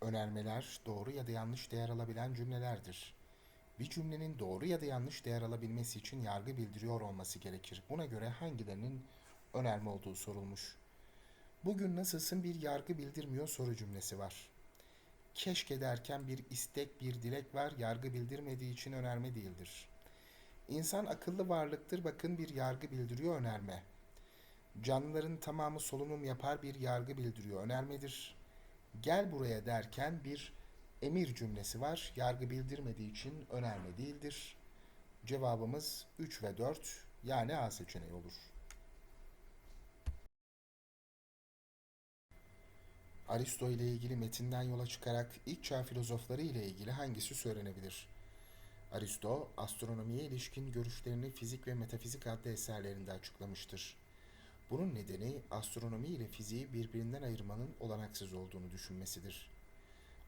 Önermeler doğru ya da yanlış değer alabilen cümlelerdir. Bir cümlenin doğru ya da yanlış değer alabilmesi için yargı bildiriyor olması gerekir. Buna göre hangilerinin önerme olduğu sorulmuş. Bugün nasılsın bir yargı bildirmiyor soru cümlesi var. Keşke derken bir istek, bir dilek var, yargı bildirmediği için önerme değildir. İnsan akıllı varlıktır, bakın bir yargı bildiriyor önerme. Canlıların tamamı solunum yapar, bir yargı bildiriyor önermedir. Gel buraya derken bir emir cümlesi var. Yargı bildirmediği için önerme değildir. Cevabımız 3 ve 4 yani A seçeneği olur. Aristo ile ilgili metinden yola çıkarak ilk çağ filozofları ile ilgili hangisi söylenebilir? Aristo, astronomiye ilişkin görüşlerini fizik ve metafizik adlı eserlerinde açıklamıştır. Bunun nedeni astronomi ile fiziği birbirinden ayırmanın olanaksız olduğunu düşünmesidir.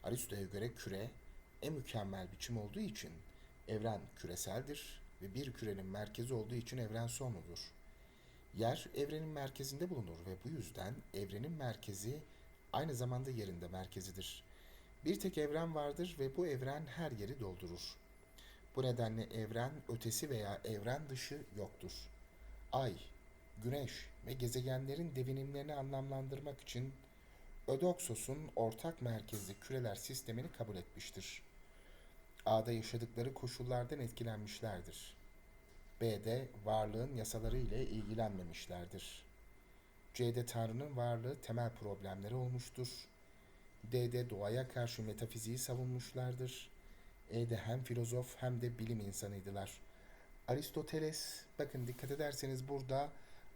Aristo'ya göre küre en mükemmel biçim olduğu için evren küreseldir ve bir kürenin merkezi olduğu için evren sonludur. Yer evrenin merkezinde bulunur ve bu yüzden evrenin merkezi aynı zamanda yerinde merkezidir. Bir tek evren vardır ve bu evren her yeri doldurur. Bu nedenle evren ötesi veya evren dışı yoktur. Ay, güneş ve gezegenlerin devinimlerini anlamlandırmak için Ödoksos'un ortak merkezli küreler sistemini kabul etmiştir. A'da yaşadıkları koşullardan etkilenmişlerdir. B'de varlığın yasaları ile ilgilenmemişlerdir. C'de Tanrı'nın varlığı temel problemleri olmuştur. D'de doğaya karşı metafiziği savunmuşlardır. E'de hem filozof hem de bilim insanıydılar. Aristoteles, bakın dikkat ederseniz burada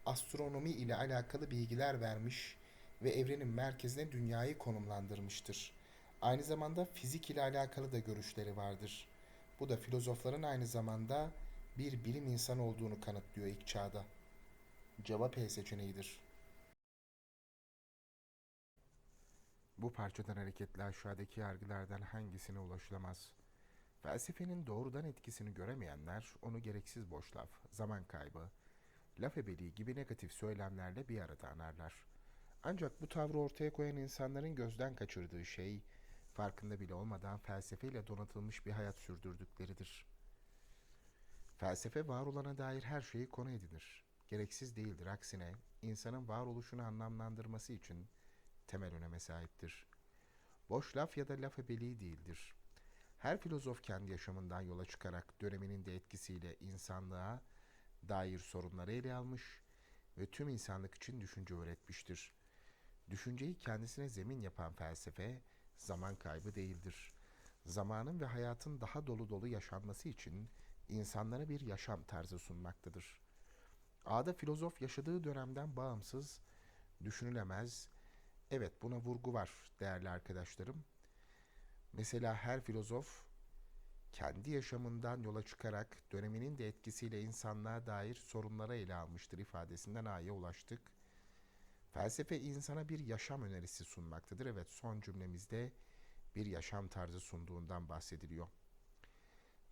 astronomi ile alakalı bilgiler vermiş ve evrenin merkezine dünyayı konumlandırmıştır. Aynı zamanda fizik ile alakalı da görüşleri vardır. Bu da filozofların aynı zamanda bir bilim insanı olduğunu kanıtlıyor ilk çağda. Cevap E seçeneğidir. Bu parçadan hareketle aşağıdaki yargılardan hangisine ulaşılamaz? Felsefenin doğrudan etkisini göremeyenler onu gereksiz boş laf, zaman kaybı, laf ebeliği gibi negatif söylemlerle bir arada anarlar. Ancak bu tavrı ortaya koyan insanların gözden kaçırdığı şey, farkında bile olmadan felsefeyle donatılmış bir hayat sürdürdükleridir. Felsefe var olana dair her şeyi konu edinir. Gereksiz değildir. Aksine insanın varoluşunu anlamlandırması için temel öneme sahiptir. Boş laf ya da laf ebeliği değildir. Her filozof kendi yaşamından yola çıkarak döneminin de etkisiyle insanlığa dair sorunları ele almış ve tüm insanlık için düşünce öğretmiştir. Düşünceyi kendisine zemin yapan felsefe zaman kaybı değildir. Zamanın ve hayatın daha dolu dolu yaşanması için insanlara bir yaşam tarzı sunmaktadır. A'da filozof yaşadığı dönemden bağımsız, düşünülemez, evet buna vurgu var değerli arkadaşlarım. Mesela her filozof kendi yaşamından yola çıkarak döneminin de etkisiyle insanlığa dair sorunlara ele almıştır ifadesinden A'ya ulaştık. Felsefe insana bir yaşam önerisi sunmaktadır. Evet son cümlemizde bir yaşam tarzı sunduğundan bahsediliyor.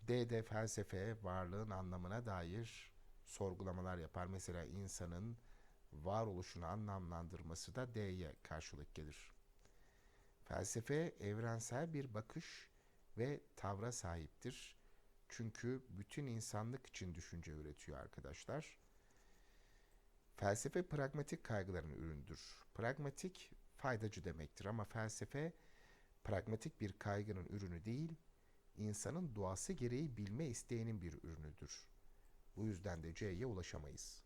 D'de felsefe varlığın anlamına dair sorgulamalar yapar. Mesela insanın varoluşunu anlamlandırması da D'ye karşılık gelir. Felsefe evrensel bir bakış ve tavra sahiptir. Çünkü bütün insanlık için düşünce üretiyor arkadaşlar. Felsefe pragmatik kaygıların üründür. Pragmatik faydacı demektir ama felsefe pragmatik bir kaygının ürünü değil, insanın doğası gereği bilme isteğinin bir ürünüdür. Bu yüzden de C'ye ulaşamayız.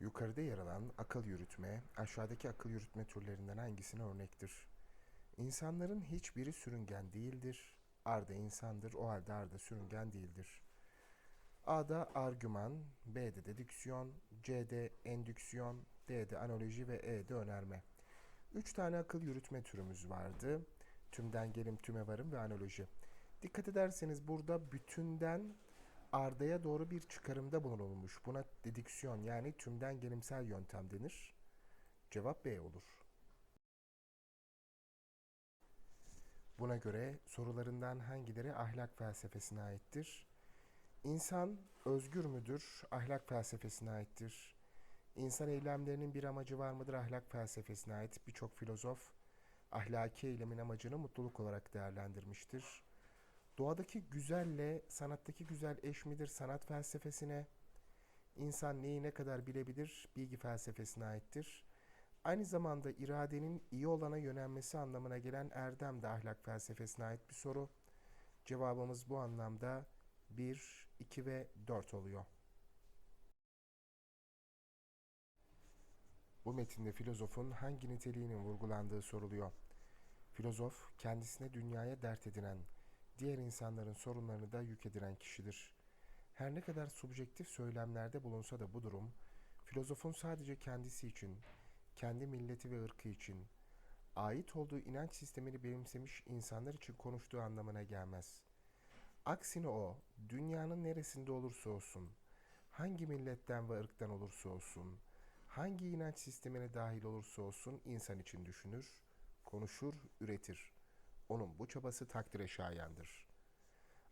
Yukarıda yer alan akıl yürütme, aşağıdaki akıl yürütme türlerinden hangisine örnektir? İnsanların hiçbiri sürüngen değildir. Arda insandır, o halde Arda sürüngen değildir. A'da argüman, B'de dedüksiyon, C'de endüksiyon, D'de analoji ve E'de önerme. Üç tane akıl yürütme türümüz vardı. Tümden gelim, tüme varım ve analoji. Dikkat ederseniz burada bütünden ardaya doğru bir çıkarımda bulunulmuş. Buna dedüksiyon yani tümden gelimsel yöntem denir. Cevap B olur. Buna göre sorularından hangileri ahlak felsefesine aittir? İnsan özgür müdür? Ahlak felsefesine aittir. İnsan eylemlerinin bir amacı var mıdır? Ahlak felsefesine ait birçok filozof ahlaki eylemin amacını mutluluk olarak değerlendirmiştir. Doğadaki güzelle sanattaki güzel eş midir? Sanat felsefesine, insan neyi ne kadar bilebilir? Bilgi felsefesine aittir. Aynı zamanda iradenin iyi olana yönelmesi anlamına gelen erdem de ahlak felsefesine ait bir soru. Cevabımız bu anlamda 1, 2 ve 4 oluyor. Bu metinde filozofun hangi niteliğinin vurgulandığı soruluyor. Filozof, kendisine dünyaya dert edinen, diğer insanların sorunlarını da yük edilen kişidir. Her ne kadar subjektif söylemlerde bulunsa da bu durum, filozofun sadece kendisi için, kendi milleti ve ırkı için, ait olduğu inanç sistemini benimsemiş insanlar için konuştuğu anlamına gelmez. Aksine o, dünyanın neresinde olursa olsun, hangi milletten ve ırktan olursa olsun, hangi inanç sistemine dahil olursa olsun insan için düşünür, konuşur, üretir. Onun bu çabası takdire şayandır.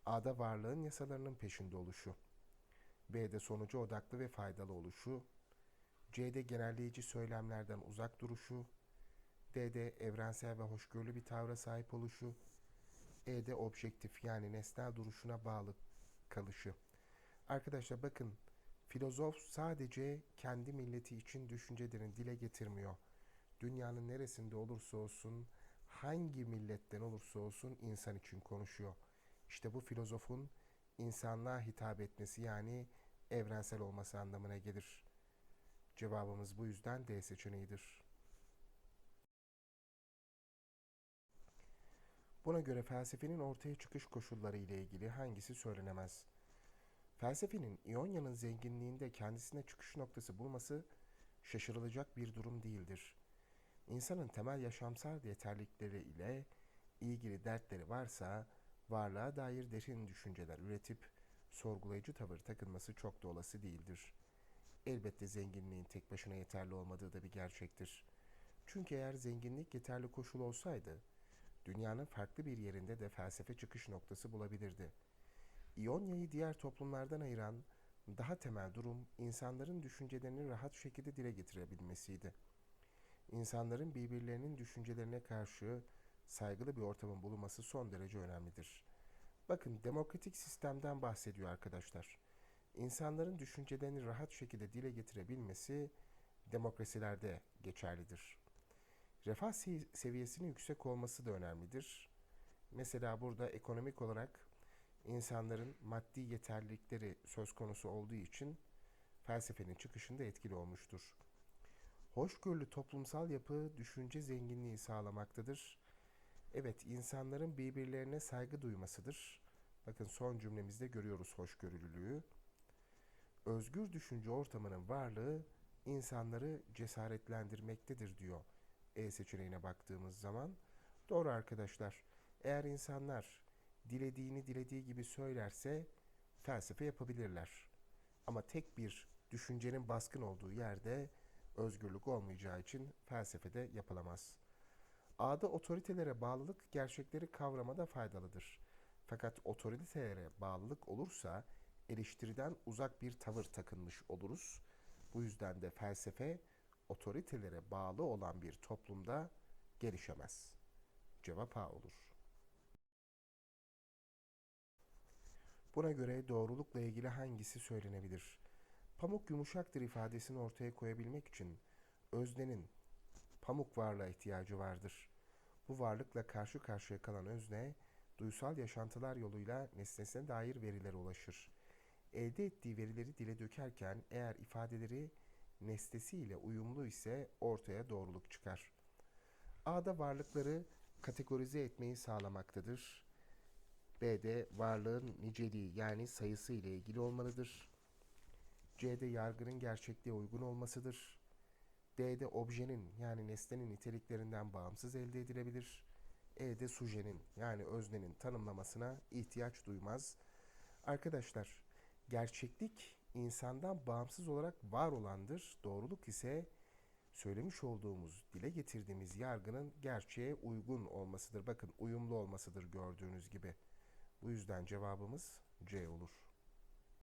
A'da varlığın yasalarının peşinde oluşu. B'de sonucu odaklı ve faydalı oluşu. C'de genelleyici söylemlerden uzak duruşu. D'de evrensel ve hoşgörülü bir tavra sahip oluşu. E'de objektif yani nesnel duruşuna bağlı kalışı. Arkadaşlar bakın filozof sadece kendi milleti için düşüncelerini dile getirmiyor. Dünyanın neresinde olursa olsun, hangi milletten olursa olsun insan için konuşuyor. İşte bu filozofun insanlığa hitap etmesi yani evrensel olması anlamına gelir. Cevabımız bu yüzden D seçeneğidir. Buna göre felsefenin ortaya çıkış koşulları ile ilgili hangisi söylenemez? Felsefenin İonya'nın zenginliğinde kendisine çıkış noktası bulması şaşırılacak bir durum değildir. İnsanın temel yaşamsal yeterlilikleri ile ilgili dertleri varsa varlığa dair derin düşünceler üretip sorgulayıcı tavır takınması çok da olası değildir. Elbette zenginliğin tek başına yeterli olmadığı da bir gerçektir. Çünkü eğer zenginlik yeterli koşul olsaydı, dünyanın farklı bir yerinde de felsefe çıkış noktası bulabilirdi. İonya'yı diğer toplumlardan ayıran daha temel durum insanların düşüncelerini rahat şekilde dile getirebilmesiydi. İnsanların birbirlerinin düşüncelerine karşı saygılı bir ortamın bulunması son derece önemlidir. Bakın demokratik sistemden bahsediyor arkadaşlar. İnsanların düşüncelerini rahat şekilde dile getirebilmesi demokrasilerde geçerlidir. Refah seviyesinin yüksek olması da önemlidir. Mesela burada ekonomik olarak insanların maddi yeterlilikleri söz konusu olduğu için felsefenin çıkışında etkili olmuştur. Hoşgörülü toplumsal yapı düşünce zenginliği sağlamaktadır. Evet, insanların birbirlerine saygı duymasıdır. Bakın son cümlemizde görüyoruz hoşgörülülüğü. Özgür düşünce ortamının varlığı insanları cesaretlendirmektedir diyor E seçeneğine baktığımız zaman. Doğru arkadaşlar. Eğer insanlar dilediğini dilediği gibi söylerse felsefe yapabilirler. Ama tek bir düşüncenin baskın olduğu yerde özgürlük olmayacağı için felsefede yapılamaz. A'da otoritelere bağlılık gerçekleri kavramada faydalıdır. Fakat otoritelere bağlılık olursa eleştiriden uzak bir tavır takınmış oluruz. Bu yüzden de felsefe otoritelere bağlı olan bir toplumda gelişemez. Cevap A olur. Buna göre doğrulukla ilgili hangisi söylenebilir? Pamuk yumuşaktır ifadesini ortaya koyabilmek için öznenin pamuk varlığa ihtiyacı vardır. Bu varlıkla karşı karşıya kalan özne, duysal yaşantılar yoluyla nesnesine dair verilere ulaşır. Elde ettiği verileri dile dökerken eğer ifadeleri nesnesiyle uyumlu ise ortaya doğruluk çıkar. A'da varlıkları kategorize etmeyi sağlamaktadır. B'de varlığın niceliği yani sayısı ile ilgili olmalıdır. C'de yargının gerçekliğe uygun olmasıdır. D'de objenin yani nesnenin niteliklerinden bağımsız elde edilebilir. E'de sujenin yani öznenin tanımlamasına ihtiyaç duymaz. Arkadaşlar gerçeklik insandan bağımsız olarak var olandır. Doğruluk ise söylemiş olduğumuz, dile getirdiğimiz yargının gerçeğe uygun olmasıdır. Bakın uyumlu olmasıdır gördüğünüz gibi. Bu yüzden cevabımız C olur.